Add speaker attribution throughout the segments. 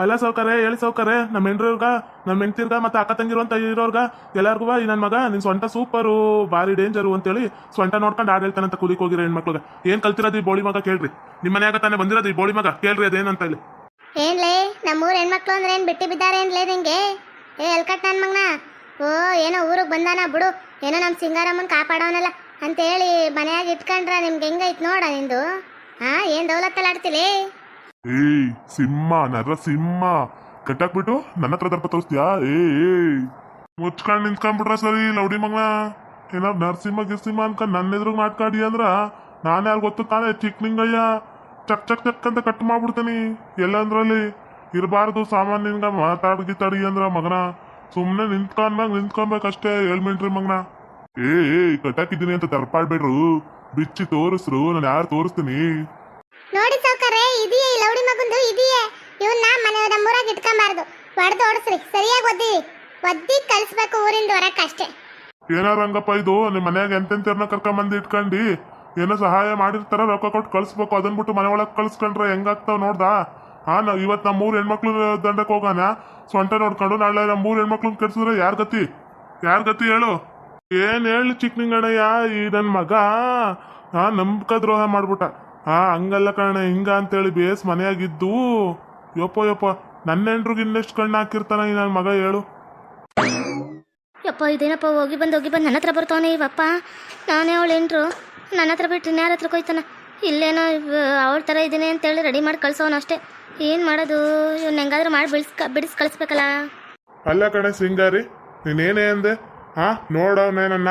Speaker 1: ಅಲ್ಲ ಸೌಕರ್ಯ ಹೇಳಿ ಸೌಕರ್ಯ ನಮ್ಮ ಹೆಂಡ್ರಿವ್ರಗ ನಮ್ಮ ಹೆಂಡ್ತಿರ್ಗ ಮತ್ತೆ ಅಕ್ಕ ತಂಗಿರು ಅಂತ ಇರೋರ್ಗ, ಎಲ್ಲಾರ್ಗು ಈ ನನ್ನ ಮಗ, ನಿನ್ ಸ್ವಂಟ ಸೂಪರು, ಭಾರಿ ಡೇಂಜರು ಅಂತೇಳಿ ಸ್ವಂಟ ನೋಡ್ಕೊಂಡು ಆಡ್ ಹೇಳ್ತಾನಂತ ಕೂಲಿಗೆ ಹೋಗಿರೋ ಹೆಣ್ಮಕ್ಳಿಗೆ. ಏನ್ ಕಲ್ತಿರೋದು ಈ ಬೋಳಿ ಮಗ ಕೇಳ್ರಿ. ನಿಮ್ಮ ಮನೆಯಾಗ ತಾನೇ ಬಂದಿರೋದು ಈ ಬೋಳಿ ಮಗ, ಕೇಳ್ರಿ ಅದೇನಂತ ಇಲ್ಲಿ
Speaker 2: ಏನ್ಲೇ ನಮ್ಮೂರ ಹೆಣ್ಮಕ್ಳು ಅಂದ್ರೆ ಏನ್ ಬಿಟ್ಟು ಬಿದ್ದಾರೆ ಏನ್ಲೇ ನಿಂಗೆ? ಏ, ಎಲ್ಕಟ್ ನನ್ ಮಗ್ನ? ಓ, ಏನೋ ಊರಿಗೆ ಬಂದಾನ ಬಿಡು, ಏನೋ ನಮ್ಮ ಸಿಂಗಾರಮ್ಮನ್ ಕಾಪಾಡೋನಲ್ಲ ಅಂತ ಹೇಳಿ ಮನ್ಯಾಗ ಇಟ್ಕೊಂಡ್ರ ನಿಮ್ಗೆ ಹೆಂಗೈತ್ ನೋಡ ನಿಂದು? ಹಾ ಏನ್ ದೌಲತ್ತಲ್ಲಾಡ್ತಿಲಿ?
Speaker 3: ಏಯ್, ಸಿಂಹ, ನರಸಿಂಹ. ಕಟ್ಟಾಕ್ಬಿಟ್ಟು ನನ್ನ ಹತ್ರ ದರ್ಪ ತೋರಿಸ್ತೀಯಾ? ಏ ಮುಚ್ಕೊಂಡು ನಿಂತ್ಕೊಂಡ್ಬಿಟ್ರ ಸರಿ, ಲೌಡಿ ಮಗನ. ಏನಾರು ನರಸಿಂಹ, ಗಿರ್ಸಿಂಹ ಅನ್ಕ ನನ್ನ ಎದುರು ಮಾತಾಡಿ ಅಂದ್ರ ನಾನು ಯಾರು ಗೊತ್ತು ತಾನೇ ಚಿಕ್ಕಲಿಂಗಯ್ಯ ಚಕ್ ಚಕ್ ಚಕ್ ಅಂತ ಕಟ್ ಮಾಡ್ಬಿಡ್ತೀನಿ. ಎಲ್ಲಂದ್ರಲ್ಲಿ ಇರಬಾರ್ದು ಸಾಮಾನ್ಯಂಗ ಮಾತಾಡ್ಗಿ ತಡಿ ಅಂದ್ರ ಮಗನ. ಸುಮ್ಮನೆ ನಿಂತ್ಕೊಂಡಾಗ ನಿಂತ್ಕೊಬೇಕಷ್ಟೇ ಹೇಳ್ಮೇನ್ರಿ ಮಗನ. ಏ ಏಯ್, ಕಟ್ಟಾಕಿದ್ದೀನಿ ಅಂತ ತರ್ಪಾಡ್ಬೇಡ್ರು ಬಿಚ್ಚಿ ತೋರಿಸ್ರು, ನಾನು ಯಾರು ತೋರಿಸ್ತೀನಿ?
Speaker 2: ಇದೆಯೇ ಲೌಡಿ ಮಗಂದು ಇದೆಯೇ. ಇವನ್ನ ಮನೆ ನಮ್ಮೂರಾಗ ಇಟ್ಕೊಂಬಾರ್ದು. ಹೊಡೆದು ಓಡಿಸ್ರಿ, ಸರಿಯಾಗಿ ಒದ್ದಿ. ಒದ್ದಿ ಕಲಿಸ್ಬೇಕು ಊರಿಂದ ಹೊರಕ್ಕೆ ಅಷ್ಟೇ.
Speaker 3: ಏನೋ ರಂಗಪ್ಪ ಇದು? ನಿಮ್ಮ ಮನ್ಯಾಗ ಎಂತೆಂತರ್ನ ಕರ್ಕೊಂಬಂದು ಇಟ್ಕೊಂಡು. ಏನೋ ಸಹಾಯ ಮಾಡಿರ್ತಾರ, ರೊಕ್ಕ ಕೊಟ್ಟು ಕಳಿಸ್ಬೇಕು. ಅದನ್ನ ಬಿಟ್ಟು ಮನೆ ಒಳಗೆ ಕಳ್ಸ್ಕೊಂಡ್ರೆ ಹೆಂಗಾಗ್ತಾವ ನೋಡ್ದಾ? ಹಾ ನಾವು ಇವತ್ತು ನಮ್ಮ ಮೂರು ಹೆಣ್ಮಕ್ಳು ದಂಡಕ್ಕೆ ಹೋಗೋಣ. ಸೊಂಟ ನೋಡ್ಕೊಂಡು ನಾಳೆ ನಮ್ಮ ಮೂರು ಹೆಣ್ಮಕ್ಳು ಕೆಡ್ಸಿದ್ರೆ ಯಾರ್ ಗತಿ? ಯಾರ್ ಗತಿ ಹೇಳು? ಏನ್ ಹೇಳಿ ಚಿಕ್ಕನಿಂಗಣ್ಣಯ್ಯ ಈ ನನ್ನ ಮಗ? ಹಾ ನಂಬಿಕ ದ್ರೋಹ ಮಾಡ್ಬಿಟ್ಟ. ಹಾ ಹಂಗಲ್ಲ ಕಣ ಹಿಂಗ ಅಂತೇಳಿ ಬೇಸ್ ಮನೆಯಾಗಿದ್ದು ಯಪ್ಪ ಯಪ್ಪ ನನ್ನ ಹೆಂಡ್ರಿಗೆ ಇನ್ನೆಷ್ಟು ಕಣ್ಣು ಹಾಕಿರ್ತಾನ ಈ ನನ್ನ ಮಗ ಹೇಳು.
Speaker 4: ಯಪ್ಪ ಇದೇನಪ್ಪ ಹೋಗಿ ಬಂದು ಹೋಗಿ ಬಂದು ನನ್ನ ಹತ್ರ ಬರ್ತಾವನೆ ಇವಪ್ಪ ನಾನೇ ಅವಳು ಎಂಟ್ರು ನನ್ನ ಹತ್ರ ಬಿಟ್ಟು ಇನ್ಯಾರ ಹತ್ರ ಕೊಯ್ತಾನ ಇಲ್ಲೇನೋ ಅವಳ ಥರ ಇದ್ದೀನಿ ಅಂತೇಳಿ ರೆಡಿ ಮಾಡಿ ಕಳ್ಸೋನು ಅಷ್ಟೇ. ಏನು ಮಾಡೋದು? ಇವ್ನು ಹೆಂಗಾದ್ರೂ ಮಾಡಿ ಬಿಡಿಸ್ ಬಿಡಿಸ್ ಕಳಿಸ್ಬೇಕಲ್ಲ.
Speaker 3: ಅಲ್ಲ ಕಣೆ ಸಿಂಗಾರಿ ನೀನೇನೇ ಅಂದೆ? ಹಾ ನೋಡವನೇ ನನ್ನ.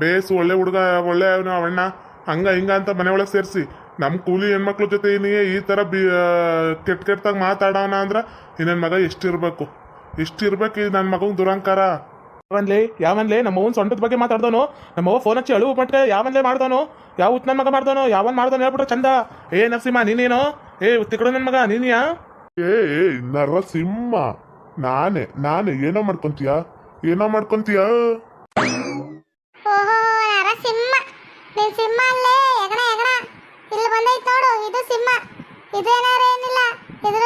Speaker 3: ಬೇಸು ಒಳ್ಳೆ ಹುಡುಗ ಒಳ್ಳೆ ಅವನ ಅವಣ್ಣ. ಹಂಗ ಹಿಂಗ ಅಂತ ಮನೆ ಒಳಗೆ ಸೇರಿಸಿ. ನಮ್ಮ ಕೂಲಿ ಹೆಣ್ಮಕ್ಳ ಜೊತೆ ನೀ ಈ ಥರ ಬಿ ಕೆಟ್ಟ ಕೆಟ್ಟದಾಗ ಮಾತಾಡೋಣ ಅಂದ್ರೆ ಇನ್ನೇನು ನನ್ನ ಮಗ ಎಷ್ಟಿರಬೇಕು. ಎಷ್ಟಿರಬೇಕು ಈ ನನ್ನ ಮಗನ ದುರಂಕಾರ?
Speaker 1: ಯಾವನ್ಲೇ ಯಾವನ್ಲೇ ನಮ್ಮ ಅವ್ವನ್ ಸೊಂಟದ ಬಗ್ಗೆ ಮಾತಾಡ್ದೋನು ನಮ್ಮ ಅವ್ವ ಫೋನ್ ಹಚ್ಚಿ ಅಳು ಮಟ್ಟ ಯಾವನ್ಲೇ ಮಾಡ್ದವನು ಯಾವ ಉತ್ ನನ್ನ ಮಗ ಮಾಡ್ದವನು ಯಾವನ್ ಮಾಡ್ದವನು ಹೇಳ್ಬಿಟ್ರೆ ಚಂದ. ಏ ನರಸಿಂಹ ನೀನೇನು? ಏ ತಿಕ್ಕಡು ನನ್ನ ಮಗ ನೀನಿಯಾ?
Speaker 3: ಏ ಏ, ನರಸಿಂಹ ನಾನೇ ನಾನೇ ಏನೋ ಮಾಡ್ಕೊಂತೀಯ? ಏನೋ ಮಾಡ್ಕೊಂತೀಯ?
Speaker 2: ಓಹೋ ನರಸಿಂಹ. ನೀನ್ ಸಿಂಹ ಅಲ್ಲೇ ಇಲ್ಲಿ ಬಂದೈತ್ ನೋಡು ಇದು ಸಿಂಹ ಇದೇನಾರ ಏನಿಲ್ಲ ಇದ್ರ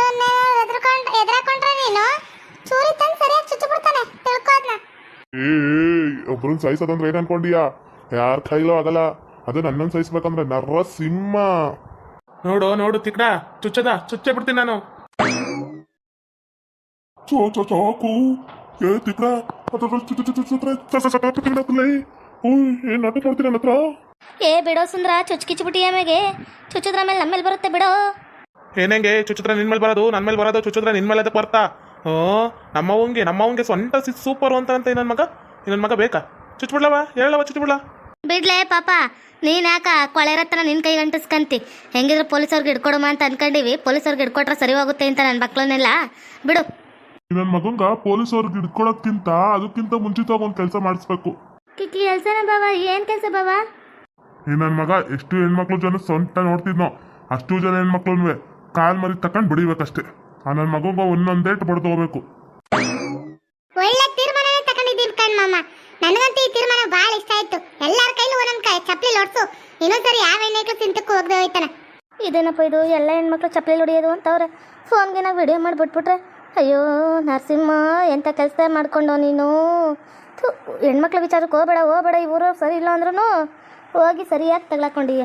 Speaker 2: ಎದ್ರಕೊಂಡ್ ಎದ್ರಾಕೊಂಡ್ರೆ ನೀನು ಚೂರಿ ತಂದು ಸರಿಯಾಗಿ ಚುಚ್ಚು ಬಿಡ್ತಾನೆ ತಿಳ್ಕೋದ್ನ
Speaker 3: ಏ ಒಬ್ರನ್ನ ಸಹಿಸೋದಂದ್ರೆ ಏನ್ ಅನ್ಕೊಂಡಿಯಾ ಯಾರ ಕೈಲೂ ಆಗಲ್ಲ ಅದು ನನ್ನನ್ನು ಸಹಿಸ್ಬೇಕಂದ್ರೆ ನರಸಿಂಹ
Speaker 1: ನೋಡು ನೋಡು ತಿಕ್ಕಡ ಚುಚ್ಚದ ಚುಚ್ಚೆ ಬಿಡ್ತೀನಿ ನಾನು
Speaker 3: ಚೋ ಚೋ ಚಾಕು ಏ ತಿಕ್ರ ಓಯ್ ಏನ್ ನಾಟಕ ಮಾಡ್ತೀರ ನನ್ನ ಹತ್ರ
Speaker 4: ಏ ಬಿಡೋ ಸುಂದ್ರ ಚುಚ್ಕಿಚ್ಬಿಟ್ಟಿ ಆಮೇಲೆ ಚುಚ್ಚಿದ್ರ ಮೇಲೆ ನಮ್ಮ ಮೇಲೆ ಬರುತ್ತೆ ಬಿಡೋ.
Speaker 1: ಏನಂಗೆ ಚುಚ್ಚಿದ್ರ ನಿನ್ ಮೇಲೆ ಬರೋದು ನನ್ನ ಮೇಲೆ ಬರೋದು ಚುಚ್ಚಿದ್ರ ನಿನ್ ಮೇಲೆ ಅದಕ್ಕೆ ಬರ್ತಾ? ಹ್ಞೂ ನಮ್ಮವಂಗೆ ನಮ್ಮವಂಗೆ ಸ್ವಂತ ಸೂಪರ್ ಅಂತ ಅಂತ ನನ್ನ ಮಗ? ನನ್ನ ಮಗ ಬೇಕಾ? ಚುಚ್ಬಿಡ್ಲವ ಹೇಳವ ಚುಚ್ಬಿಡ್ಲ
Speaker 4: ಬಿಡ್ಲೇ ಪಾಪ ನೀನ್ ಯಾಕ ಕೊಳೆರತ್ತನ ನಿನ್ ಕೈ ಗಂಟಿಸ್ಕಂತಿ ಹೆಂಗಿದ್ರು ಪೊಲೀಸವ್ರಿಗೆ ಹಿಡ್ಕೊಡಮ್ಮ ಅಂತ ಅನ್ಕೊಂಡಿವಿ ಪೊಲೀಸವ್ರಿಗೆ ಹಿಡ್ಕೊಟ್ರೆ ಸರಿ ಹೋಗುತ್ತೆ ಅಂತ ನನ್ನ ಮಕ್ಳನ್ನೆಲ್ಲ. ಬಿಡು.
Speaker 3: ನನ್ನ ಮಗಂಗ ಪೊಲೀಸ್ ಅವ್ರಿಗೆ ಹಿಡ್ಕೊಳಕ್ಕಿಂತ ಅದಕ್ಕಿಂತ ಮುಂಚಿತವಾಗಿ ಒಂದು ಕೆಲಸ ಮಾಡಿಸ್ಬೇಕು.
Speaker 4: ಕಿಕ್ಕಿ ಕೆಲ್ಸನ ಬಾಬಾ ಏನ್ ಕೆಲಸ ಬಾವ?
Speaker 3: ಈ ನನ್ನ ಮಗ ಎಷ್ಟು ಹೆಣ್ಮಕ್ಳು ಜನ ಸೊಂಟ ನೋಡ್ತಿದ್ನೋ ಅಷ್ಟು ಜನ ಹೆಣ್ಮಕ್ಳು ಕಾಲ್ ಮರಿ ತಕೊಂಡ್ ಬಿಡಿಬೇಕಷ್ಟೇ. ಆ ನನ್ನ ಮಗುಗ ಒಂದೊಂದೇಟ್ ಬಡ್ದು ಹೋಗ್ಬೇಕು.
Speaker 2: ಒಳ್ಳೆ ತೀರ್ಮಾನ ತಗೊಂಡಿದ್ದೀನಿ ಕಣ್ಮಮ್ಮ ಮಾಮ. ನನಗಂತೂ ಈ ತೀರ್ಮಾನ ಬಹಳ ಇಷ್ಟ ಆಯ್ತು. ಎಲ್ಲಾರ ಕೈಲೂ ಒಂದೊಂದು ಕೈ ಚಪ್ಪಲಿ ಲೋಡ್ಸು. ಇನ್ನೊಂದ್ಸರಿ ಯಾವ ಹೆಣ್ಣು ಸಿಂತಕ್ಕೂ ಹೋಗದೆ ಹೋಯ್ತಾನೆ.
Speaker 4: ಇದೇನಪ್ಪ ಇದು? ಎಲ್ಲ ಹೆಣ್ಮಕ್ಳು ಚಪ್ಪಲಿ ಹೊಡಿಯೋದು ಅಂತವ್ರೆ. ಫೋನ್ಗೆ ನಾವು ವಿಡಿಯೋ ಮಾಡಿಬಿಟ್ಬಿಟ್ರೆ ಅಯ್ಯೋ ನರಸಿಂಹ ಎಂಥ ಕೆಲಸ ಮಾಡ್ಕೊಂಡು ನೀನು? ಹೆಣ್ಮಕ್ಳ ವಿಚಾರಕ್ಕೆ ಹೋಗ್ಬೇಡ ಹೋಗ್ಬೇಡ ಇವರು ಊರು ಸರಿ ಇಲ್ಲ ಅಂದ್ರೂ ಹೋಗಿ ಸರಿಯಾಗಿ ತಗೊಳಕೊಂಡಿ.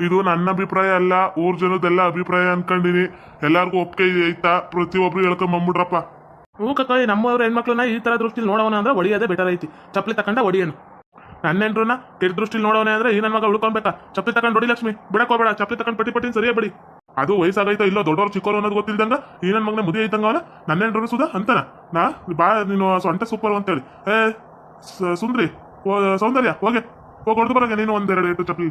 Speaker 3: ಇದು ನನ್ನ ಅಭಿಪ್ರಾಯ ಅಲ್ಲ ಊರ್ ಜನದೆಲ್ಲ ಅಭಿಪ್ರಾಯ ಅನ್ಕೊಂಡಿನಿ. ಎಲ್ಲಾರ್ಗೂ ಒಪ್ಪಿಗೆ ಐತಾ ಪ್ರತಿಯೊಬ್ರು ಹೇಳ್ಕೊಂಡ್ ಬಂದ್ಬಿಡ್ರಪ್ಪ.
Speaker 1: ಹ್ಞೂ ಕಕ್ಕ ನಮ್ಮವ್ರ ಹೆಣ್ಮಕ್ಳನ್ನ ಈ ತರ ದೃಷ್ಟಿಲಿ ನೋಡೋಣ ಅಂದ್ರೆ ಒಡಿಯೋದೇ ಬೆಟರ್ ಐತಿ. ಚಪ್ಪಲಿ ತಕೊಂಡ ಒಡಿಯನು. ನನ್ನ ಹೆಂಡ್ರನ್ನ ಕೆಟ್ಟ ದೃಷ್ಟಿಲಿ ನೋಡೋಣ ಅಂದ್ರೆ ಈ ನನ್ನ ಮಗ ಉಳ್ಕೊಬೇಕಾ ಚಪ್ಪಲಿ ತಕೊಂಡ್ ಹೊಡಿ ಲಕ್ಷ್ಮಿ. ಬಿಡಕ್ ಹೋಗ್ಬೇಡ ಚಪ್ಪಲಿ ತಕೊಂಡ್ ಪಟ್ಟಿ ಪಟ್ಟಿ ಸರಿಯೇ ಬಿಡಿ. ಅದು ವಯಸ್ಸಾಗೈತೋ ಇಲ್ಲೋ ದೊಡ್ಡವ್ರು ಚಿಕ್ಕವ್ರು ಅನ್ನೋದು ಗೊತ್ತಿಲ್ದಂಗ ಈ ನನ್ನ ಮಗನ ಮುದಿ ಐತಂಗ ಅವನ? ನನ್ನ ಹೆಂಡ್ರು ಸುಧಾ ಅಂತಾನ? ನಾ? ಬಾ ನೀನು ಸೊಂಟ ಸೂಪರ್ ಅಂತೇಳಿ. ಏ ಸ- ಸುಂದ್ರಿ ಓ ಸೌಂದರ್ಯ ಹೋಗೆ. ಹೋಗಿ ಬರಂಗ ನೀನು ಒಂದೆರಡು ಏಟು ಚಪ್ಪಲಿ.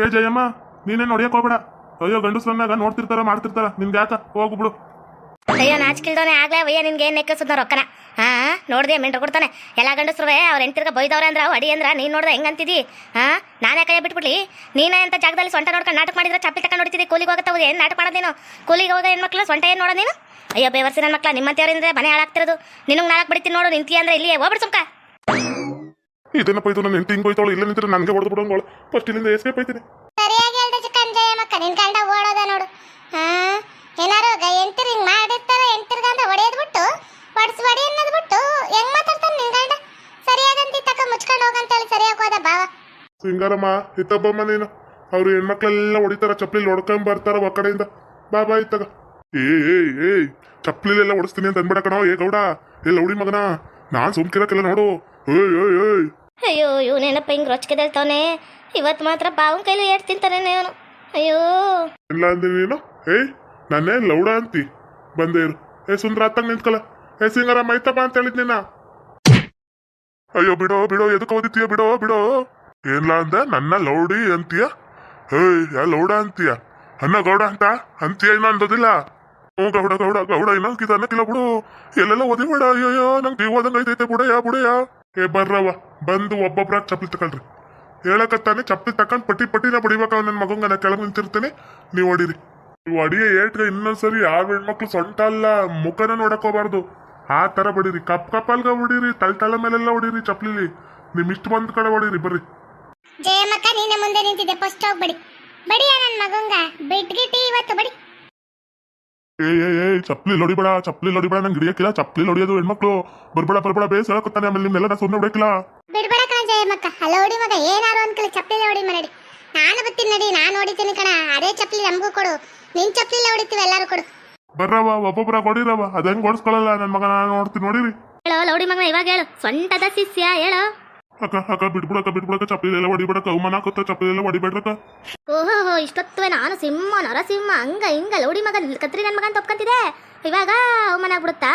Speaker 1: ಏ, ಜಯಮ್ಮ ನೀನೇ ನೋಡಿಯಕ್ ಹೋಗ್ಬೇಡ. ಅಯ್ಯೋ ಗಂಡಸ್ರನ್ನಾಗ ನೋಡ್ತಿರ್ತಾರ, ಮಾಡ್ತಿರ್ತಾರ. ನಿನ್ಗೆ ಯಾಕ? ಹೋಗ್ಬಿಡು
Speaker 4: ಅಯ್ಯೋ, ನಾಚಿಕಿಲ್ದವನೇ ಆಗ್ಲೇ ಅಯ್ಯ, ನಿನ್ಗೆ ಏನ್ ನೆಕ್ಕಿಸಿದ್ನ ರೊಕ್ಕನ? ಹಾ ನೋಡ್ದೆ, ಮೆಂಟ್ರು ಕೊಡ್ತಾನೆ. ಎಲ್ಲ ಗಂಡಸ್ರುವೆ ಅವ್ರ ಎಂತಿರ್ಗ ಬೈದವ್ರೆ ಅಂದ್ರ ಅಡಿ ಅಂದ್ರ, ನೀನ್ ನೋಡ್ದೆ ಹೆಂಗಂತಿದಿ ಹಾ, ನಾನೇ ಕೈ ಬಿಟ್ಬಿಡ್ಲಿ ನೀನೇ ಅಂತ ಜಾಗದಲ್ಲಿ ಸೊಂಟ ನೋಡ್ಕೊಂಡು ನಾಟಕ ಮಾಡಿದ್ರೆ ಚಪ್ಪಲಿ ತಕೊಂಡು ನೋಡ್ತಿದ್ದಿ ಕೂಲಿಗೆ ಹೋಗತ್ತ ಏನ್ ನಾಟಕ ಮಾಡೋದು ನೀನು? ಕೂಲಿಗೆ ಹೋಗೋ ಹೆಣ್ಮಕ್ಳು ಸೊಂಟ ಏನ್ ನೋಡೋ ನೀನು? ಅಯ್ಯೋ, ಬೇವರ್ಸಿ ನನ್ನ ಮಕ್ಳ ನಿಮ್ಮಂತೆಯವ್ರಿಂದ ಮನೆ ಹಾಳಾಗ್ತಿರೋದು. ನಿನಗೆ ನಾಲ್ಕು ಬಿಡ್ತೀನಿ ನೋಡು ನಿಂತಿ ಅಂದ್ರೆ ಇಲ್ಲಿ ಹೋಗ್ಬಿಡು ಸುಮ್ಕ.
Speaker 3: ಇದನ್ನ ಇದು? ನನ್ನ ಹೆಂಡತಿ ಹಿಂಗ್ ಹೋಯ್ತಾಳು? ಇಲ್ಲ ನಿಂತ್ರೆ ನನಗೆ ಹೊಡೆದು ಬಿಡೋಂಗೋಳು ಫಸ್ಟ್ ಇಲ್ಲಿಂದ ಎಸ್ಕೇಪ್ ಆಯ್ತೀನಿ
Speaker 2: ಸರಿಯಾಗಿ ಹೇಳ್ದೆ ಚಿಕ್ಕಂಜಯ ಮಕ್ಕ ನಿನ್ ಕಂಡ ಓಡೋದ ನೋಡು. ಹಾ? ಏನಾರು ಎಂತಿರ್ ಹಿಂಗ್ ಮಾಡಿರ್ತಾರ ಎಂತಿರ್ಗ ಗಂಡ ಹೊಡೆಯೋದ್ ಬಿಟ್ಟು ಹೊಡ್ಸ್ ಹೊಡಿ ಅನ್ನೋದ್ ಬಿಟ್ಟು ಹೆಂಗ್ ಮಾತಾಡ್ತಾನೆ ನಿನ್ ಗಂಡ ಸರಿಯಾಗಂತ ತಕ್ಕ ಮುಚ್ಕೊಂಡು ಹೋಗಂತ ಹೇಳಿ ಸರಿಯಾಗಿ ಹೋದ ಬಾವ
Speaker 3: ಸಿಂಗಾರಮ್ಮ ಇತ್ತಬ್ಬಮ್ಮ ನೀನು. ಅವ್ರು ಹೆಣ್ಮಕ್ಳೆಲ್ಲ ಹೊಡಿತಾರ ಚಪ್ಲಿಲಿ ಹೊಡ್ಕೊಂಡ್ ಬರ್ತಾರ ಆ ಕಡೆಯಿಂದ. ಬಾ ಬಾ ಇತ್ತಾಗ. ಏ ಏ ಏ ಚಪ್ಪಲಿಲೆಲ್ಲ ಹೊಡಿಸ್ತೀನಿ ಅಂತ ಅನ್ಬೇಡ ಏ ಗೌಡ ಎಲ್ಲ ಹೊಡಿ ಮಗನ. ನಾನ್ ಸುಮ್ಕಿರಕ್ಕೆಲ್ಲ ನೋಡು. ಏಯ್ ಏಯ್ ಏಯ್.
Speaker 4: ಅಯ್ಯೋ ಇವನೇನಪ್ಪ ಹಿಂಗೆ ರೊಚ್ಕೆದೇಳ್ತಾವನೆ ಇವತ್ತು ಮಾತ್ರ ಬಾವನ್ ಕೈಲಿ ಏಟ್ ತಿಂತಾನೆ ಅವನು ಅಯ್ಯೋ.
Speaker 3: ಇಲ್ಲ ಅಂದ್ರೆ ನೀನು ಏಯ್ ನನ್ನೇ ಲೌಡ ಅಂತಿ. ಬಂದೇ ಇರು. ಏ, ಸುಂದ್ರ ಅತ್ತಂಗ್ ನಿಂತ್ಕಲ ಏ, ಸಿಂಗರ ಮೈತಪ್ಪ ಅಂತ ಹೇಳಿದ್ ನಿನ್ನ. ಅಯ್ಯೋ, ಬಿಡೋ ಬಿಡೋ ಎದಕ್ಕೆ ಓದಿತೀಯ, ಬಿಡೋ ಬಿಡೋ. ಏನ್ಲ ಅಂದ? ನನ್ನ ಲೌಡಿ ಅಂತೀಯ? ಏಯ್, ಯಾ ಲೌಡ ಅಂತೀಯ? ಅನ್ನ ಗೌಡ ಅಂತ? ಅಂತೀಯ ಇನ್ನ ಅಂದೋದಿಲ್ಲ? ಹ್ಞೂ ಗೌಡ ಗೌಡ ಗೌಡ ಇನ್ನೊಂದ್ಕಿತ ಅನ್ನಕ್ಕಿಲ್ಲ ಬಿಡು. ಎಲ್ಲೆಲ್ಲ ಓದಿ ಬೇಡ ಅಯ್ಯೋ ನಂಗೆ ಓದಂಗ ಐತೈತೆ. ಬುಡಯ್ಯ ಬುಡಯ್ಯ. ಏ, ಬರ್ರವ್ವ, ಬಂದು ಒಬ್ಬೊಬ್ರಾಗ ಚಪ್ಪಲಿ ತಕೊಳ್ರಿ. ಹೇಳಕತ್ತಾನೆ, ಚಪ್ಪಲಿ ತಕೊಂಡ್ ಪಟ್ಟಿ ಪಟ್ಟಿನ ಬಡಿಬೇಕ ನನ್ನ ಮಗಂಗ, ನಾ ಕೆಳಗೆ ನಿಂತಿರ್ತೇನೆ, ನೀವು ಹೊಡೀರಿ. ನೀವು ಅಡಿಯ ಏಟ್ಗೆ ಇನ್ನೊಂದ್ಸರಿ ಯಾವ ಹೆಣ್ಮಕ್ಳು ಸೊಂಟ ಅಲ್ಲ, ಮುಖನ ನೋಡಕ್ ಹೋಗ್ಬಾರ್ದು. ಆ ತರ ಬಡೀರಿ, ಕಪ್ ಕಪ್ಪಲ್ಗ ಹೊಡೀರಿ, ತಲೆ ತಲೆ ಮೇಲೆಲ್ಲ ಹೊಡೀರಿ ಚಪ್ಲಿಲಿ ನಿಮ್ ಇಷ್ಟ ಬಂದ್ ಕಡೆ ಹೊಡೀರಿ, ಬರ್ರಿ.
Speaker 2: ಜಯಮಕ್ಕ ನೀನೆ ಮುಂದೆ ನಿಂತಿದ್ದೆ ಫಸ್ಟ್ ಹೋಗ್ಬಿಡಿ. ಬಡಿಯ ನನ್ನ ಮಗಂಗ, ಬಿಟ್ಗಿಟ್ಟಿ ಇವತ್ತು ಬಡಿ.
Speaker 3: ಏ ಏ ಏ ಚಪ್ಲಿ ಲೊಡಿಬೇಡ ಚಪ್ಲಿ ಲೊಡಿಬೇಡ ನಂಗೆ ಹಿಡಿಯಕ್ಕಿಲ್ಲ ಚಪ್ಲಿ ಹೊಡಿಯೋದು ಹೆಣ್ಮಕ್ಳು. ಬರ್ಬೇಡ ಬರ್ಬೇಡ ಬೇಸ್ ಹೇಳಕತ್ತಾನೆ ಆಮೇಲೆ ನಿಮ್ಮೆಲ್ಲ ನಾ ಸುಮ್ಮನೆ ಹೊಡಿಯಕ್ಕಿಲ್ಲ.
Speaker 2: ಬಿಡ್ಬೇಡ ಕಣ ಮಕ್ಕ ಹಲೋ ಹೊಡಿ ಮಗ ಏನಾರು ಅನ್ಕಲಿ ಚಪ್ಪಲಿ ಹೊಡಿ ಮನಡಿ. ನಾನು ಬತ್ತೀನಿ ನಡಿ ನಾನು ಹೊಡಿತೀನಿ ಕಣ ಅದೇ ಚಪ್ಪಲಿ ನಮಗೂ ಕೊಡು. ನಿನ್ ಚಪ್ಪಲಿ ಹೊಡಿತೀವಿ ಎಲ್ಲಾರು ಕೊಡು.
Speaker 3: ಬರ್ರವ ಒಬ್ಬೊಬ್ರ ಕೊಡಿರವ ಅದ ಹೆಂಗ್ ಓಡಿಸ್ಕೊಳಲ್ಲ ನನ್ನ ಮಗ ನಾನು ನೋಡ್ತೀನಿ ನೋಡಿರಿ.
Speaker 4: ಹೇಳೋ ಲೌಡಿ ಮಗ ಇವಾಗ ಹೇಳು. ಸೊಂಟದ ಶಿಷ್ಯ ಹೇಳೋ.
Speaker 3: ಅಕ್ಕ ಅಕ್ಕ ಬಿಡ್ಬಿಡಕ್ಕ ಬಿಡ್ಬಿಡಕ್ಕ ಚಪ್ಲಿ ಎಲ್ಲ ಹೊಡಿಬಿಡಕ್ಕ ಅವಮಾನ ಆಗುತ್ತ ಚಪ್ಲಿ ಎಲ್ಲ ಹೊಡಿಬೇಡ್ರಕ್ಕ
Speaker 4: ಓಹೋ ಇಷ್ಟೊತ್ತುವೆ ನಾನು ಸಿಂಹ ನರಸಿಂಹ ಹಂಗ ಹಿಂಗ ಲೌಡಿ ಮಗ ಕತ್ರಿ ನನ್ನ ಮಗನ್ ತಪ್ಕಂತಿದೆ. ಇವಾಗ ಅವಮಾನ ಆಗ್ಬಿಡುತ್ತಾ?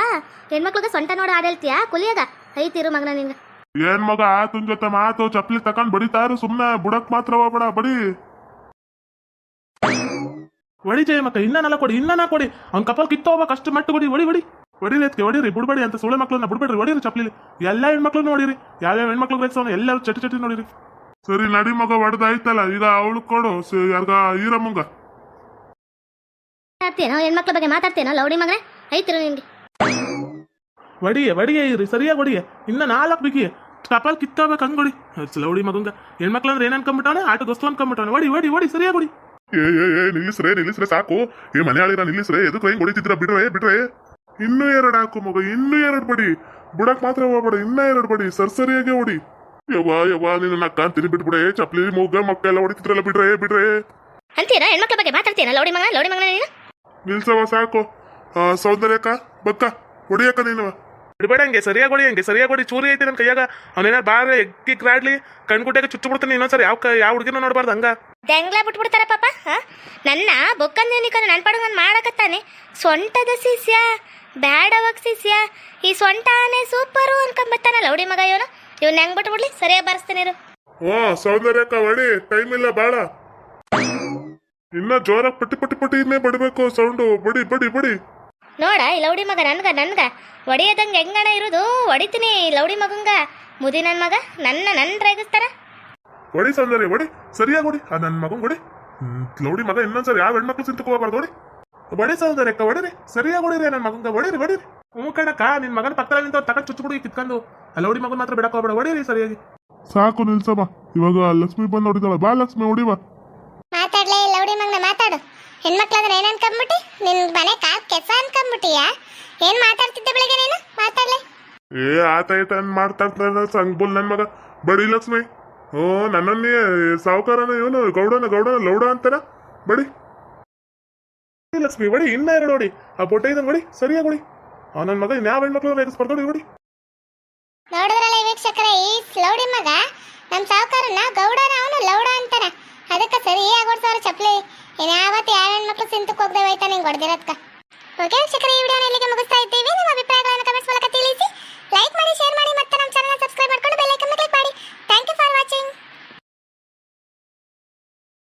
Speaker 4: ಹೆಣ್ಮಕ್ಳಿಗೆ ಸೊಂಟ ನೋಡಿ ಆಡಳ್ತೀಯ ಕುಲಿಯಾಗ. ಐತಿರು ಮಗನ ನಿಂಗ.
Speaker 3: ಏನ್ ಮಗ ಆತನ್ ಜೊತೆ ಮಾತು ಚಪ್ಪಲಿ ತಕೊಂಡ್ ಬಡಿತಾರು ಸುಮ್ನೆ ಬುಡಕ್ ಮಾತ್ರ ಹೋಗ್ಬೇಡ ಬಡಿ.
Speaker 1: ಹೊಡಿ ಜಯಮಕ್ಕ ಇನ್ನನಲ್ಲ ಕೊಡಿ ಇನ್ನನ ಕೊಡಿ. ಅವ್ನ ಕಪಲ್ ಕಿತ್ತ ಹೋಗ್ಬೇಕು ಅಷ್ಟು ಮಟ್ಟು ಕೊಡಿ ಹೊಡಿ ಹೊಡಿ. ಹೊಡಿರಿ ಎತ್ಕೆ ಹೊಡಿರಿ ಬಿಡ್ಬೇಡಿ ಅಂತ ಸುಳೆ ಮಕ್ಕಳನ್ನ ಬಿಡ್ಬೇಡ್ರಿ ಹೊಡಿರಿ ಚಪ್ಪಲಿ ಎಲ್ಲ ಹೆಣ್ಮಕ್ಳು ನೋಡಿರಿ ಯಾವ್ಯಾವ ಹೆಣ್ಮಕ್ಳು ಬೇಕು ಎಲ್ಲರೂ ಚಟಿ ಚಟಿ ನೋಡಿರಿ.
Speaker 3: ಸರಿ ನಡಿ ಮಗ ಹೊಡೆದಾಯ್ತಲ್ಲ ಈಗ ಅವಳು ಕೊಡು ಯಾರ್ಗ ಈರಮ್ಮಂಗ
Speaker 4: ಮಾತಾಡ್ತೀನೋ ಹೆಣ್ಮಕ್ಳ ಬಗ್ಗೆ ಮಾತಾಡ್ತೇನೋ ಲೌಡಿ ಮಗನೇ? ಐತಿರು ನಿಂಗೆ.
Speaker 1: ಒಡಿಯೇ ಒಡಿಯೇ ಇರಿ ಸರಿಯಾಗಿ ಒಡಿಯೇ. ಇನ್ನ ನಾಲ್ಕು ಬಿಗಿ. ಕಪಲ್ ಕಿತ್ತೋಗ್ಬೇಕು ಹಂಗೊಡಿ ಲೌಡಿ ಮಗಂಗ. ಹೆಣ್ಮಕ್ಳು ಅಂದ್ರೆ ಏನ್ ಅನ್ಕೊಂಬಿಟ್ಟವನೆ? ಆಟ ದೋಸ್ತು ಅನ್ಕೊಂಬಿಟ್ಟಾನೆ ಹೊಡಿ ಹೊಡಿ ಹೊಡಿ ಸರಿಯಾಗಿ ಹೊಡಿ
Speaker 3: ಏ ಏ ಏ ನಿಲ್ಲಿಸ್ರೆ ನಿಲ್ಲಿಸ್ರೆ ಸಾಕು. ಏ ಮನೆ ಆಳಿರ ನಿಲ್ಲಿಸ್ರೆ. ಎದಕ್ಕೆ ಹೆಂಗ್ ಹೊಡಿತಿದ್ರ ಬಿಡ್ರೆ ಬಿಡ್ರೆ. ಇನ್ನೂ ಎರಡು ಹಾಕು ಮಗ ಇನ್ನೂ ಎರಡು ಬಡಿ. ಬುಡಕ್ ಮಾತ್ರ ಹೋಗ್ಬೇಡ ಇನ್ನೂ ಎರಡು ಬಡಿ. ಸರ್ಸರಿಯಾಗೆ ಹೊಡಿ ಯವ್ವ ಯವ್ವ ನಿನ್ನ ನಕ್ಕ ಅಂತೀನಿ ಬಿಟ್ಬಿಡೆ. ಚಪ್ಲಿ ಮೂಗ ಮಕ್ಕ ಎಲ್ಲ ಹೊಡಿತಿದ್ರಲ್ಲ ಬಿಡ್ರೆ ಬಿಡ್ರೆ.
Speaker 4: ಅಂತೀರಾ? ಹೆಣ್ಮಕ್ಳ ಬಗ್ಗೆ ಮಾತಾಡ್ತೀರಾ? ಲೌಡಿ ಮಗ ಲೌಡಿ ಮಗನ ನೀನು?
Speaker 3: ನಿಲ್ಸವ ಸಾಕು. ಆ, ಸೌಂದರ್ಯಕ್ಕ ಬಕ್ಕ ಹೊಡಿಯಕ್ಕ ನೀನು.
Speaker 1: ಬಿಡ್ಬೇಡ ಹಂಗೆ ಸರಿಯಾಗಿ ಹಂಗೆ ಸರಿಯಾಗಿ ಹೊಡಿ ಚೂರಿ ಐತಿ ನನ್ನ ಕೈಯಾಗ. ಅವನೇನಾರು ಬಾರ ಎಕ್ಕಿ ಕ್ರಾಡ್ಲಿ ಕಣ್ಗುಟ್ಟಾಗ ಚುಚ್ಚು ಬಿಡ್ತಾನೆ ಇನ್ನೊಂದ್ಸರಿ ಯಾವ ಯಾವ ಹುಡುಗಿನೂ ನೋಡ್ಬಾರ್ದು ಹಂಗ.
Speaker 4: ದೆಂಗ್ಲ ಬಿಟ್ಬಿಡ್ತಾರ ಪಾಪ ಹಾ? ನನ್ನ ಬೊಕ್ಕಂದೇನಿಕ ನನ್ನ ಪಡಗ ನಾನು ಮಾಡಕತ್ತಾನೆ. ಸೊಂಟದ ಶಿಷ್ಯ ಬ್ಯಾಡವಾಗ ಸಿಸ್ಯ ಈ ಸೊಂಟಾನೆ ಸೂಪರು ಅನ್ಕೊಂಬತ್ತಾನ ಲೌಡಿ ಮಗ ಇವನು. ಇವನ್ ಹೆಂಗ್ ಬಿಟ್ಬಿಡ್ಲಿ? ಸರಿಯಾಗಿ ಬರ್ಸ್ತೀನಿ ಇರು.
Speaker 3: ಓ ಸೌಂದರ್ಯಕ್ಕ ಹೊಡಿ ಟೈಮ್ ಇಲ್ಲ ಬಾಳ. ಇನ್ನ ಜೋರಾಗಿ ಪಟ್ಟಿ ಪಟ್ಟಿ ಪಟ್ಟಿ ಇನ್ನೇ ಬಡಿಬೇಕು ಸೌಂಡು. ಬಡಿ ಬಡಿ ಬಡಿ.
Speaker 4: ನೋಡ ಈ ಲೌಡಿ ಮಗ ನನ್ಗ ನನ್ಗ. ಒಡೆಯದಂಗೆ ಹೆಂಗಣ ಇರೋದು? ಹೊಡಿತೀನಿ ಲೌಡಿ ಮಗಂಗ. ಮುದಿ ನನ್ನ ಮಗ ನನ್ನ ನನ್ನ ರೇಗಿಸ್ತಾರ?
Speaker 3: ಒಡಿ ಸಂದರಿ ಹೊಡಿ ಸರಿಯಾಗಿ ಹೊಡಿ ಆ ನನ್ನ ಮಗನ್ ಹೊಡಿ ಲೌಡಿ ಮಗ ಇನ್ನೊಂದ್ಸರಿ ಯಾವ ಹೆಣ್ಮಕ್ಳು ಸಿಂತಕೋಬಾರ್ದು ಹೋಗ್ಬಾರ್ದು ಹೊಡಿ
Speaker 1: ಬಡಿ ಸಹೋದರಕ್ಕ ಹೊಡಿರಿ ಸರಿಯಾಗಿ ಹೊಡಿರಿ ನನ್ನ ಮಗಂಗ. ಹೊಡಿರಿ ಹೊಡಿರಿ ಹ್ಞೂ ಕಣಕ್ಕ ನಿನ್ ಮಗನ ಪಕ್ಕದಲ್ಲಿ ನಿಂತ ತಗೊಂಡು ಚುಚ್ಚು ಬಿಡಿ ಕಿತ್ಕೊಂಡು ಆ ಲೌಡಿ ಮಗನ್ ಮಾತ್ರ ಬಿಡಕ್ಕ ಹೋಗ್ಬೇಡ. ಹೊಡಿರಿ ಸರಿಯಾಗಿ.
Speaker 3: ಸಾಕು ನಿಲ್ಸಮ್ಮ. ಇವಾಗ ಲಕ್ಷ್ಮಿ ಬಂದು ಹೊಡಿತಾಳ. ಬಾ ಲಕ್ಷ್ಮಿ ಹೊಡಿವ
Speaker 2: ಮಾತಾಡ್ಲೇ ಲೌಡಿ ಮಗನ ಮಾತಾಡು. ಹೆಣ್ಮಕ್ಳಾದ್ರೆ ಏನ್ ಅನ್ಕೊಂಬಿಟ್ಟಿ? ನಿನ್ ಮನೆ ಕಾಲ್ ಕೆಸ ಅನ್ಕೊಂಬಿಟ್ಟಿಯಾ? ಏನ್ ಮಾತಾಡ್ತಿದ್ದೆ ಬೆಳಿಗ್ಗೆ ನೀನು? ಮಾತಾಡ್ಲೆ?
Speaker 3: ಏ ಆತಾಯ್ತ ಅನ್ ಮಾಡ್ತಾ ಇರ್ತಾನೆ ಸಂಗ್ಬುಲ್ ನನ್ ಮಗ. ಬಡಿ ಲಕ್ಷ್ಮಿ. ಓ ನನ್ನನ್ನೇ ಸಾವುಕಾರನ ಇವನು? ಗೌಡನ ಗೌಡನ ಲೌಡ ಅಂತಾರ ಬಡಿ.
Speaker 1: ಲಕ್ಷ್ಮಿ ಬಡಿ ಇನ್ನ ಎರಡು ಹೊಡಿ. ಆ ಬೊಟ್ಟೆ ಇದ್ದಂಗೆ ಬಡಿ ಸರಿಯಾಗಿ ಹೊಡಿ. ಆ ನನ್ನ ಮಗ ಇನ್ಯಾವ ಹೆಣ್ಮಕ್ಳು ರೇಗಿಸ್ಬಾರ್ದು ಹೊಡಿ.
Speaker 2: ನೋಡಿದ್ರಲ್ಲ ವೀಕ್ಷಕರೇ ಈ ಲೌಡಿ ಮಗ ನಮ್ ಸಾವುಕಾರನ ಗೌಡನ ಅವನು ಲೌಡ ಅಂತಾನ. ಅದಕ್ಕೆ ಸರಿಯಾಗಿ ಓಡಿಸೋರು ಚಪ್ಲಿ ಇನ್ಯಾವತ್ತು ಯಾವ ಹೆಣ್ಮಕ್ಳು ಸಿಂತಕ್ಕೆ ಹೋಗದೆ ಹೋಯ್ತಾ ನಿಂಗೆ ಹೊಡೆದಿರೋದ್ಕ ಓಕೆ ವೀಕ್ಷಕರ, ಈ ವಿಡಿಯೋನ ಇಲ್ಲಿಗೆ ಮುಗಿಸ್ತಾ ಇದ್ದೀವಿ. ನಿಮ್ಮ ಅಭಿಪ್ರಾಯಗಳನ್ನು ಕಮೆಂಟ್ಸ್ ಮೂಲಕ ತಿಳಿಸಿ. ಲೈಕ್ ಮಾಡಿ ಶೇರ್ ಮಾಡಿ ಮತ್ತೆ ನಮ್ಮ ಚಾನಲ್ ಸಬ್ಸ್ಕ್ರೈಬ್ ಮಾಡ್ಕೊಂಡು ಬೆಲ್ ಐಕನ್ ಕ್ಲಿಕ್ ಮಾಡಿ. Thank you for watching